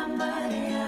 somebody else.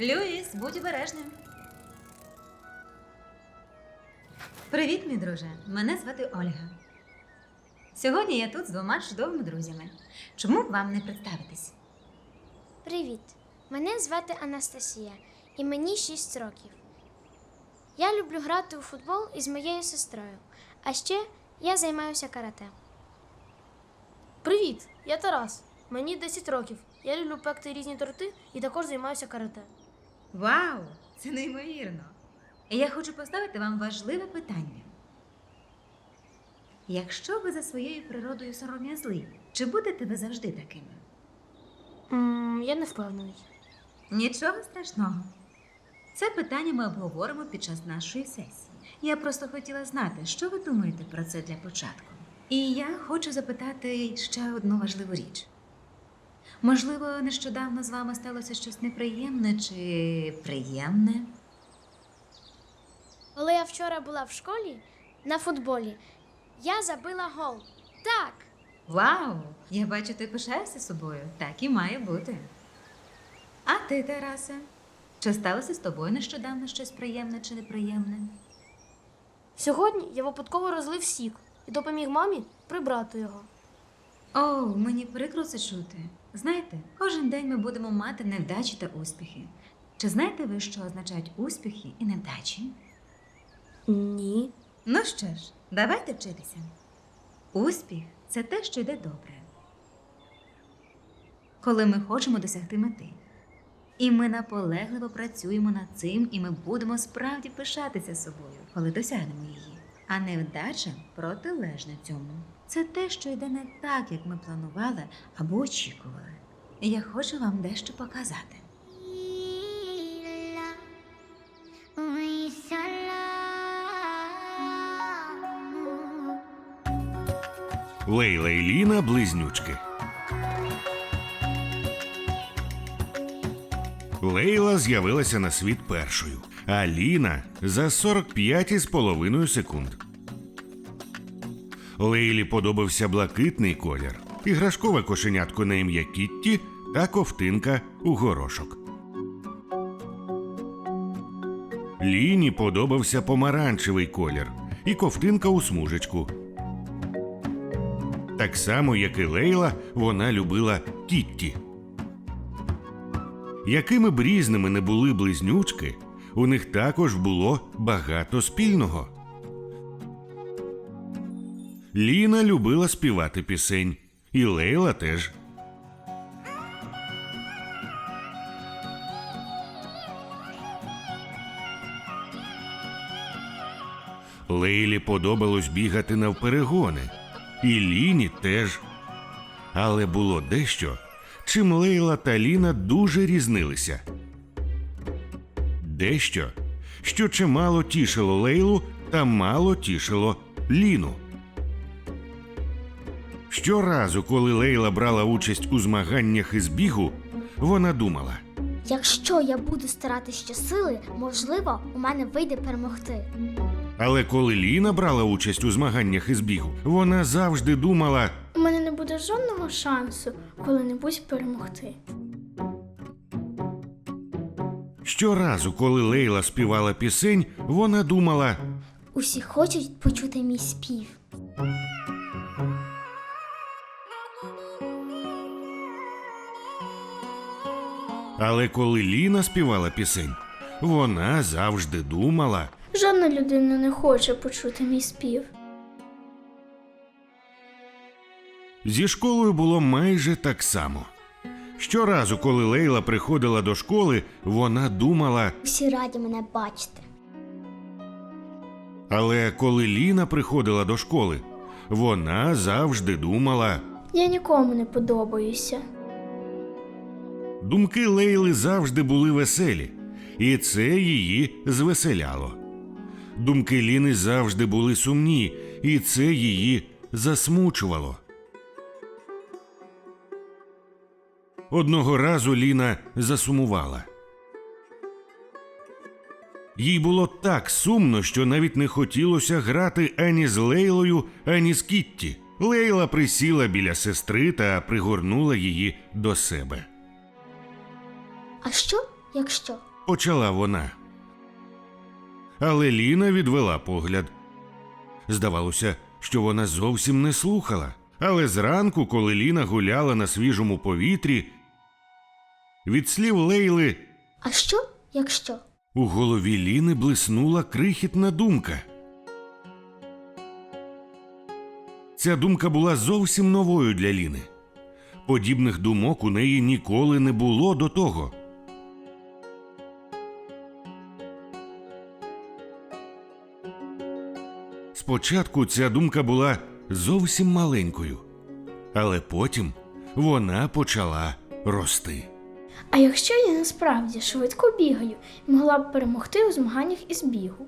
Люїс, будь обережним. Привіт, мій друже. Мене звати Ольга. Сьогодні я тут з двома чудовими друзями. Чому б вам не представитись? Привіт! Мене звати Анастасія, і мені 6 років. Я люблю грати у футбол із моєю сестрою, а ще я займаюся карате. Привіт, я Тарас. Мені 10 років. Я люблю пекти різні торти і також займаюся карате. Вау! Це неймовірно. Я хочу поставити вам важливе питання. Якщо ви за своєю природою сором'язливі, чи будете ви завжди такими? м я не впевнений. Нічого страшного. Це питання ми обговоримо під час нашої сесії. Я просто хотіла знати, що ви думаєте про це для початку. І я хочу запитати ще одну важливу річ. Можливо, нещодавно з вами сталося щось неприємне чи приємне? Коли я вчора була в школі на футболі, я забила гол. Так, Вау! Я бачу, ти пишаєшся собою. Так і має бути. А ти, Тарасе? Чи сталося з тобою нещодавно щось приємне чи неприємне? Сьогодні я випадково розлив сік і допоміг мамі прибрати його. О, мені прикро це чути. Знаєте, кожен день ми будемо мати невдачі та успіхи. Чи знаєте ви, що означають успіхи і невдачі? Ні. Ну що ж, давайте вчитися. Успіх це те, що йде добре. Коли ми хочемо досягти мети. І ми наполегливо працюємо над цим, і ми будемо справді пишатися собою, коли досягнемо її. А невдача протилежна цьому. Це те, що йде не так, як ми планували або очікували. І Я хочу вам дещо показати. Лейла і Ліна близнючки. Лейла з'явилася на світ першою, а Ліна за 45 із половиною секунд. Лейлі подобався блакитний колір, іграшкове кошенятко на ім'я Кітті та ковтинка у горошок. Ліні подобався помаранчевий колір і ковтинка у смужечку. Так само, як і Лейла, вона любила Кітті. Якими б різними не були близнючки, у них також було багато спільного. Ліна любила співати пісень, і Лейла теж. Лейлі подобалось бігати навперегони, і Ліні теж. Але було дещо, чим Лейла та Ліна дуже різнилися. Дещо, що чимало тішило Лейлу та мало тішило Ліну. Щоразу, коли Лейла брала участь у змаганнях із бігу, вона думала. Якщо я буду старатися щосили, можливо, у мене вийде перемогти. Але коли Ліна брала участь у змаганнях із бігу, вона завжди думала, У мене не буде жодного шансу коли-небудь перемогти. Щоразу, коли Лейла співала пісень, вона думала, Усі хочуть почути мій спів. але коли Ліна співала пісень, вона завжди думала. Жодна людина не хоче почути мій спів. Зі школою було майже так само. Щоразу, коли Лейла приходила до школи, вона думала, Всі раді мене бачити. але коли Ліна приходила до школи, вона завжди думала. Я нікому не подобаюся. Думки Лейли завжди були веселі, і це її звеселяло. Думки Ліни завжди були сумні, і це її засмучувало. Одного разу Ліна засумувала. Їй було так сумно, що навіть не хотілося грати ані з Лейлою, ані з Кітті. Лейла присіла біля сестри та пригорнула її до себе. А що, якщо? почала вона. Але Ліна відвела погляд. Здавалося, що вона зовсім не слухала. Але зранку, коли Ліна гуляла на свіжому повітрі, від слів Лейли А що, якщо? у голові Ліни блиснула крихітна думка. Ця думка була зовсім новою для Ліни. Подібних думок у неї ніколи не було до того. Спочатку ця думка була зовсім маленькою, але потім вона почала рости. А якщо я насправді швидко бігаю могла б перемогти у змаганнях із бігу?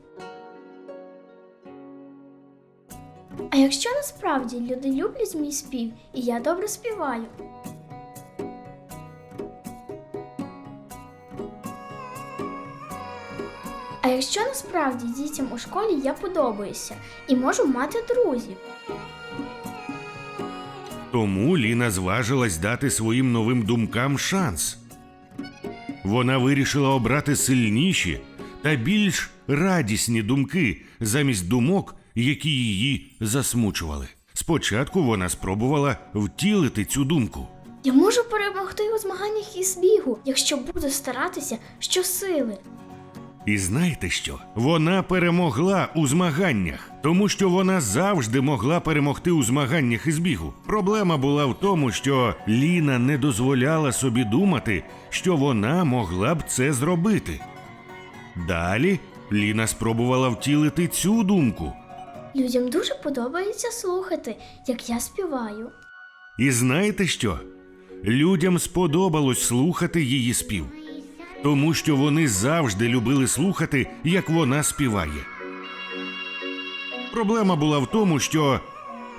А якщо насправді люди люблять мій спів і я добре співаю? А якщо насправді дітям у школі я подобаюся і можу мати друзів? Тому Ліна зважилась дати своїм новим думкам шанс. Вона вирішила обрати сильніші та більш радісні думки замість думок, які її засмучували. Спочатку вона спробувала втілити цю думку. Я можу перемогти у змаганнях із бігу, якщо буду старатися щосили. І знаєте що? Вона перемогла у змаганнях, тому що вона завжди могла перемогти у змаганнях із бігу. Проблема була в тому, що Ліна не дозволяла собі думати, що вона могла б це зробити. Далі Ліна спробувала втілити цю думку. Людям дуже подобається слухати, як я співаю. І знаєте що? Людям сподобалось слухати її спів, тому що вони завжди любили слухати, як вона співає. Проблема була в тому, що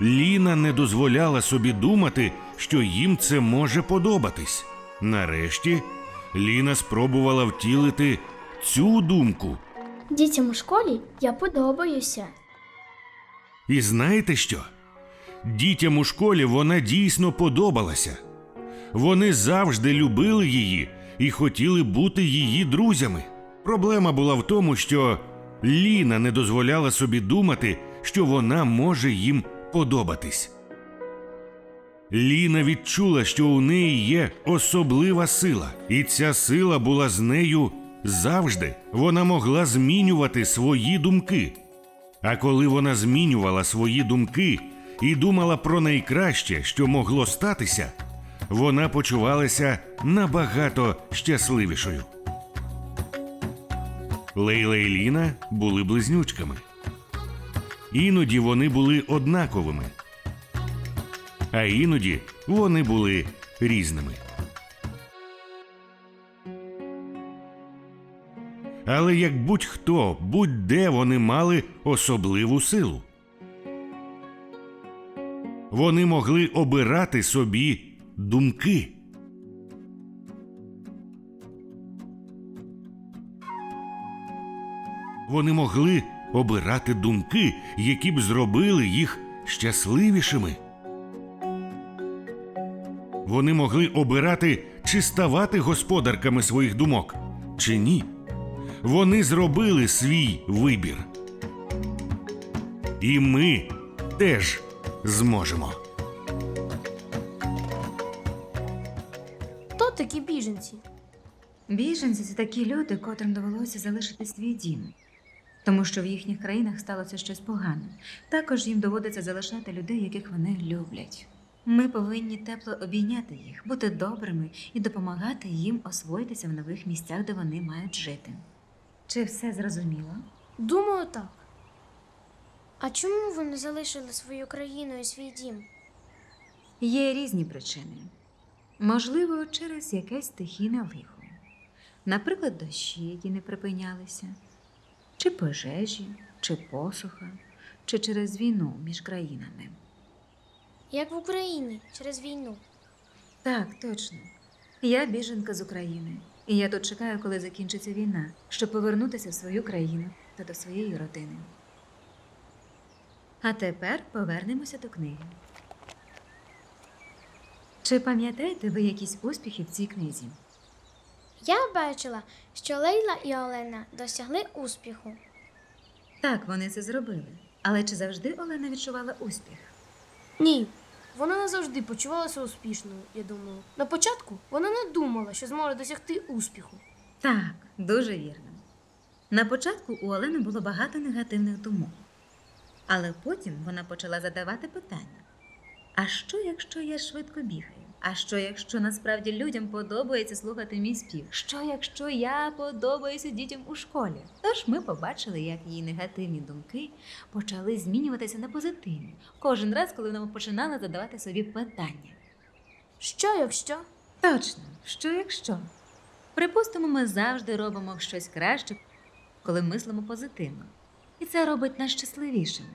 Ліна не дозволяла собі думати, що їм це може подобатись. Нарешті Ліна спробувала втілити цю думку. Дітям у школі я подобаюся. І знаєте що? Дітям у школі вона дійсно подобалася. Вони завжди любили її і хотіли бути її друзями. Проблема була в тому, що Ліна не дозволяла собі думати, що вона може їм подобатись. Ліна відчула, що у неї є особлива сила, і ця сила була з нею завжди. Вона могла змінювати свої думки. А коли вона змінювала свої думки і думала про найкраще, що могло статися, вона почувалася набагато щасливішою. Лейла і Ліна були близнючками. Іноді вони були однаковими, а іноді вони були різними. Але як будь-хто, будь-де вони мали особливу силу. Вони могли обирати собі думки. Вони могли обирати думки, які б зробили їх щасливішими. Вони могли обирати, чи ставати господарками своїх думок, чи ні. Вони зробили свій вибір. І ми теж зможемо. Такі люди, котрим довелося залишити свій дім, тому що в їхніх країнах сталося щось погане. Також їм доводиться залишати людей, яких вони люблять. Ми повинні тепло обійняти їх, бути добрими і допомагати їм освоїтися в нових місцях, де вони мають жити. Чи все зрозуміло? Думаю, так. А чому ви не залишили свою країну і свій дім? Є різні причини. Можливо, через якесь стихійне лихо. Наприклад, дощі, які не припинялися, чи пожежі, чи посуха, чи через війну між країнами. Як в Україні через війну. Так, точно. Я біженка з України, і я тут чекаю, коли закінчиться війна, щоб повернутися в свою країну та до своєї родини. А тепер повернемося до книги. Чи пам'ятаєте ви якісь успіхи в цій книзі? Я бачила, що Лейла і Олена досягли успіху. Так, вони це зробили. Але чи завжди Олена відчувала успіх? Ні. Вона не завжди почувалася успішною, я думаю. На початку вона не думала, що зможе досягти успіху. Так, дуже вірно. На початку у Олени було багато негативних думок. Але потім вона почала задавати питання: а що, якщо я швидко бігаю? А що, якщо насправді людям подобається слухати мій спів? Що, якщо я подобаюся дітям у школі? Тож ми побачили, як її негативні думки почали змінюватися на позитивні кожен раз, коли вона починала задавати собі питання. Що, якщо? Точно, що якщо? Припустимо, ми завжди робимо щось краще, коли мислимо позитивно. І це робить нас щасливішими.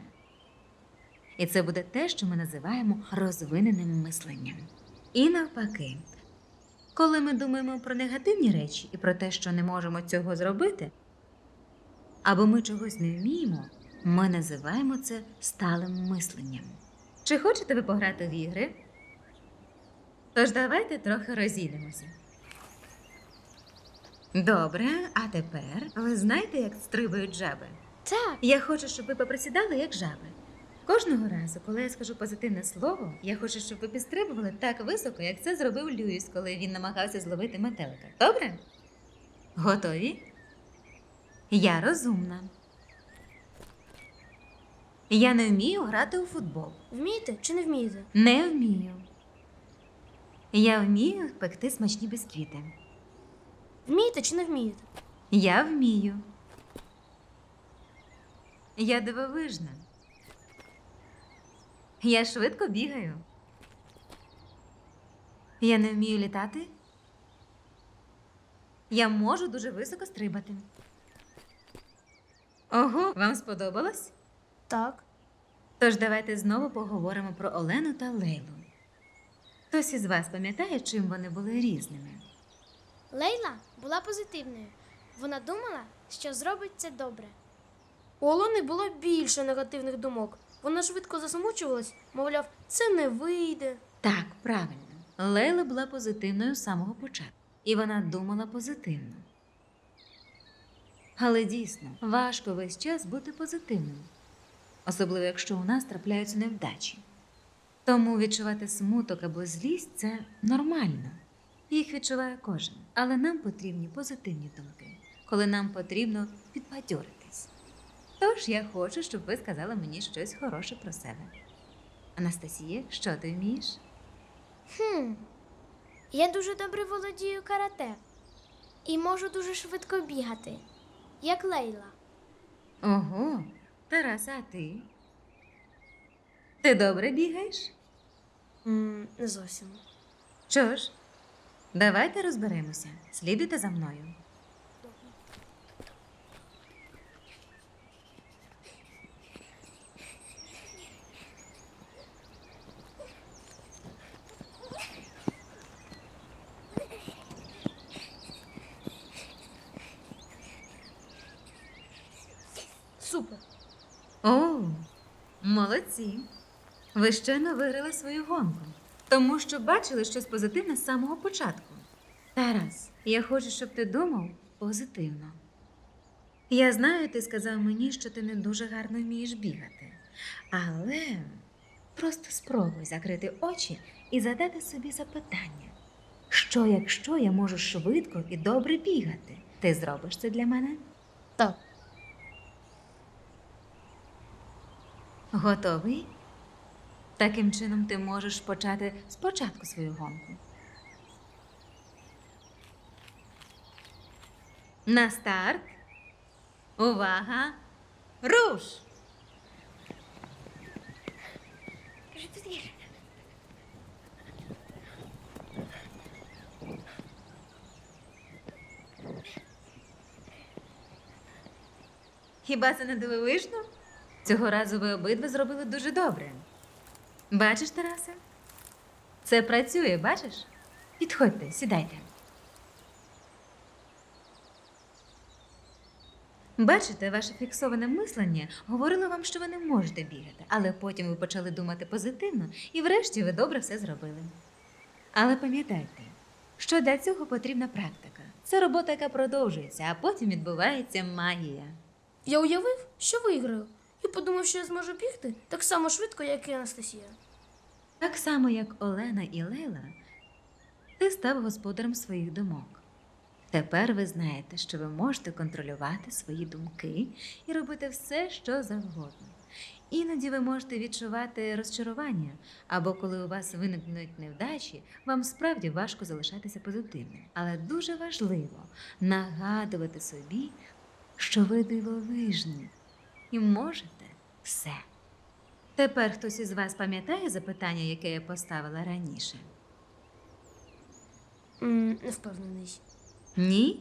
І це буде те, що ми називаємо розвиненим мисленням. І навпаки, коли ми думаємо про негативні речі і про те, що не можемо цього зробити, або ми чогось не вміємо, ми називаємо це сталим мисленням. Чи хочете ви пограти в ігри? Тож давайте трохи розійдемося. Добре, а тепер ви знаєте, як стрибають жаби? Так, Я хочу, щоб ви поприсідали, як жаби. Кожного разу, коли я скажу позитивне слово, я хочу, щоб ви підстрибували так високо, як це зробив Льюіс, коли він намагався зловити метелика. Добре? Готові? Я розумна. Я не вмію грати у футбол. Вмієте чи не вмієте? Не вмію. Я вмію пекти смачні бісквіти. Вмієте чи не вмієте? Я вмію. Я дивовижна. Я швидко бігаю. Я не вмію літати. Я можу дуже високо стрибати. Ого, вам сподобалось? Так. Тож давайте знову поговоримо про Олену та Лейлу. Хтось із вас пам'ятає, чим вони були різними? Лейла була позитивною. Вона думала, що зробить це добре. У Олени було більше негативних думок. Вона швидко засмучувалась, мовляв, це не вийде. Так, правильно. Лейла була позитивною з самого початку, і вона думала позитивно. Але дійсно, важко весь час бути позитивним, особливо якщо у нас трапляються невдачі. Тому відчувати смуток або злість це нормально. Їх відчуває кожен. Але нам потрібні позитивні думки, коли нам потрібно підбадьоритись. Тож я хочу, щоб ви сказали мені щось хороше про себе. Анастасія, що ти вмієш? Хм. Я дуже добре володію карате і можу дуже швидко бігати, як Лейла. Ого, Тарас, а ти? Ти добре бігаєш? м не зовсім. Що ж, давайте розберемося. Слідуйте за мною. Ви щойно виграли свою гонку, тому що бачили щось позитивне з самого початку. Тарас, я хочу, щоб ти думав позитивно. Я знаю, ти сказав мені, що ти не дуже гарно вмієш бігати. Але просто спробуй закрити очі і задати собі запитання. Що, якщо я можу швидко і добре бігати? Ти зробиш це для мене? Так. Готовий? Таким чином ти можеш почати спочатку свою гонку. На старт. Увага! Руш! Хіба це не дивовижно? Цього разу ви обидва зробили дуже добре. Бачиш, Тарасе? Це працює, бачиш? Підходьте, сідайте. Бачите, ваше фіксоване мислення говорило вам, що ви не можете бігати, але потім ви почали думати позитивно і врешті ви добре все зробили. Але пам'ятайте, що для цього потрібна практика. Це робота, яка продовжується, а потім відбувається магія. Я уявив, що виграю, і подумав, що я зможу бігти так само швидко, як і Анастасія. Так само, як Олена і Лейла, ти став господарем своїх думок. Тепер ви знаєте, що ви можете контролювати свої думки і робити все, що завгодно. Іноді ви можете відчувати розчарування, або коли у вас виникнуть невдачі, вам справді важко залишатися позитивним. Але дуже важливо нагадувати собі, що ви дивовижні і можете все. Тепер хтось із вас пам'ятає запитання, яке я поставила раніше? м не впевнений. Ні?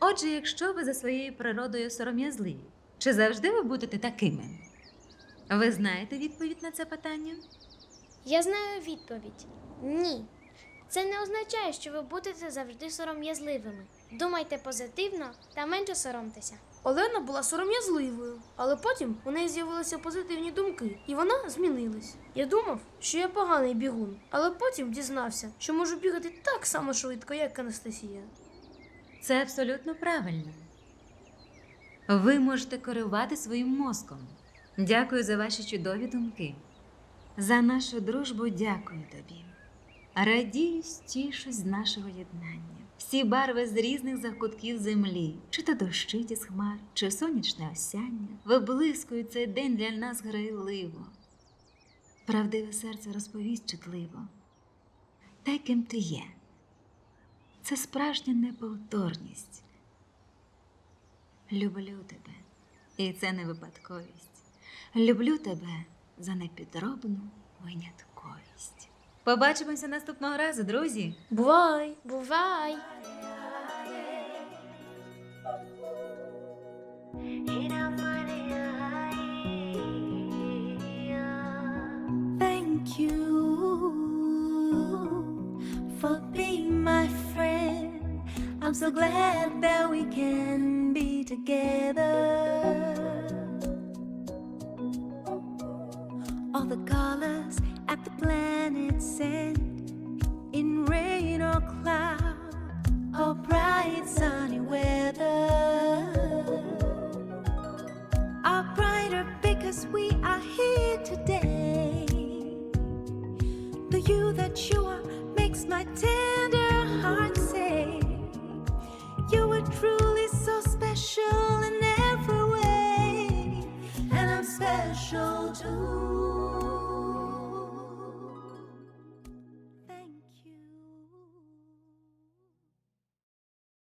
Отже, якщо ви за своєю природою сором'язливі, чи завжди ви будете такими? Ви знаєте відповідь на це питання? Я знаю відповідь: ні. Це не означає, що ви будете завжди сором'язливими. Думайте позитивно та менше соромтеся. Олена була сором'язливою, але потім у неї з'явилися позитивні думки, і вона змінилась. Я думав, що я поганий бігун, але потім дізнався, що можу бігати так само швидко, як Анастасія. Це абсолютно правильно. Ви можете керувати своїм мозком. Дякую за ваші чудові думки. За нашу дружбу дякую тобі. Радію, тішусь з нашого єднання. Всі барви з різних закутків землі, чи то дощить із хмар, чи сонячне осяння, виблискують цей день для нас грайливо. Правдиве серце розповість чутливо. Те, ким ти є. Це справжня неповторність. Люблю тебе, і це не випадковість. Люблю тебе за непідробну винятковість. Побачимося наступного разу, друзі. Бувай! Бувай! Thank you for being my friend. I'm so glad that we can be together. All the colors at the planet's end in rain or cloud or bright sunny weather. Are brighter because we are here today. The you that you are makes my tender heart say, You are truly so special.